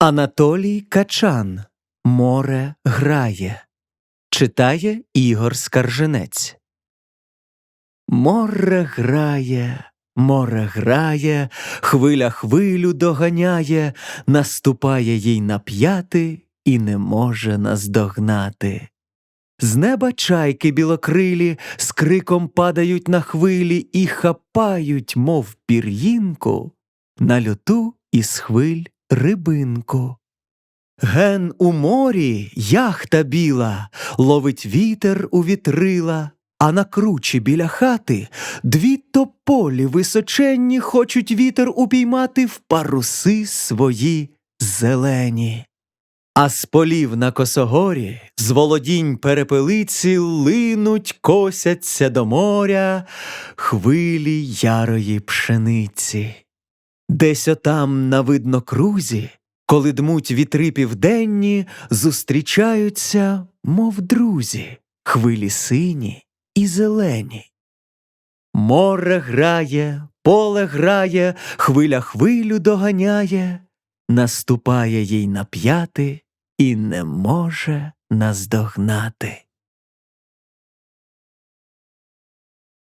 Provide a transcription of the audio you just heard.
Анатолій Качан Море грає. Читає Ігор Скарженець. Море грає, море грає, хвиля хвилю доганяє, наступає їй на п'яти і не може наздогнати. З неба чайки білокрилі з криком падають на хвилі і хапають, мов пір'їнку, на люту із хвиль рибинку. Ген у морі яхта біла, ловить вітер у вітрила, а на кручі біля хати дві тополі височенні хочуть вітер упіймати в паруси свої зелені. А з полів на косогорі, з володінь перепелиці линуть, косяться до моря хвилі ярої пшениці. Десь отам на виднокрузі, коли дмуть вітри південні, зустрічаються, мов друзі, хвилі сині і зелені. Море грає, поле грає, хвиля хвилю доганяє, наступає їй на п'яти і не може наздогнати.